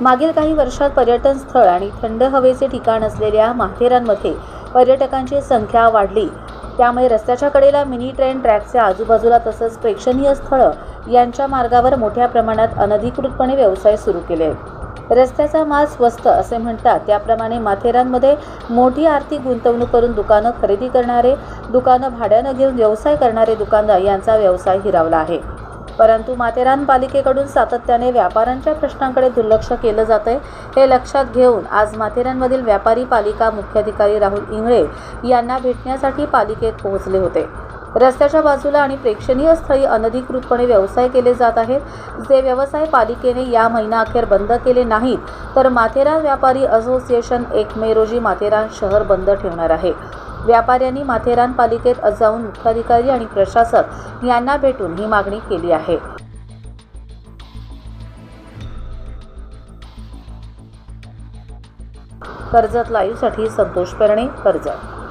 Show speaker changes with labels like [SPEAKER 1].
[SPEAKER 1] मागील काही वर्षात पर्यटन स्थळ आणि थंड हवेचे ठिकाण असलेल्या माथेरानमध्ये पर्यटकांची संख्या वाढली. त्यामुळे रस्त्याच्या कडेला मिनी ट्रेन ट्रॅकच्या आजूबाजूला तसंच प्रेक्षणीय स्थळं यांच्या मार्गावर मोठ्या प्रमाणात अनधिकृतपणे व्यवसाय सुरू केले. आहेत रस्त्याचा माल स्वस्त असे म्हणतात त्याप्रमाणे माथेरानमध्ये मोठी आर्थिक गुंतवणूक करून दुकानं खरेदी करणारे दुकानं भाड्यानं घेऊन व्यवसाय करणारे दुकानदार यांचा व्यवसाय हिरावला आहे. परंतु माथेरान पालिकेकडून सातत्याने व्यापाऱ्यांच्या प्रश्नांकडे दुर्लक्ष केलं जातंय हे लक्षात घेऊन आज माथेरानमधील व्यापारी पालिका मुख्याधिकारी राहुल इंगळे यांना भेटण्यासाठी पालिकेत पोहोचले होते. रस्त्याच्या बाजूला आणि प्रेक्षणीय स्थळी अनधिकृतपणे व्यवसाय केले जात आहेत. जे व्यवसाय पालिकेने या महिनाअखेर बंद केले नाहीत तर माथेरान व्यापारी असोसिएशन एक मे रोजी माथेरान शहर बंद ठेवणार आहे. व्यापाऱ्यांनी माथेरान पालिकेत जाऊन मुख्याधिकारी आणि प्रशासक यांना भेटून ही मागणी केली आहे. कर्जत लाईव्हसाठी संतोष पेरणे कर्जत.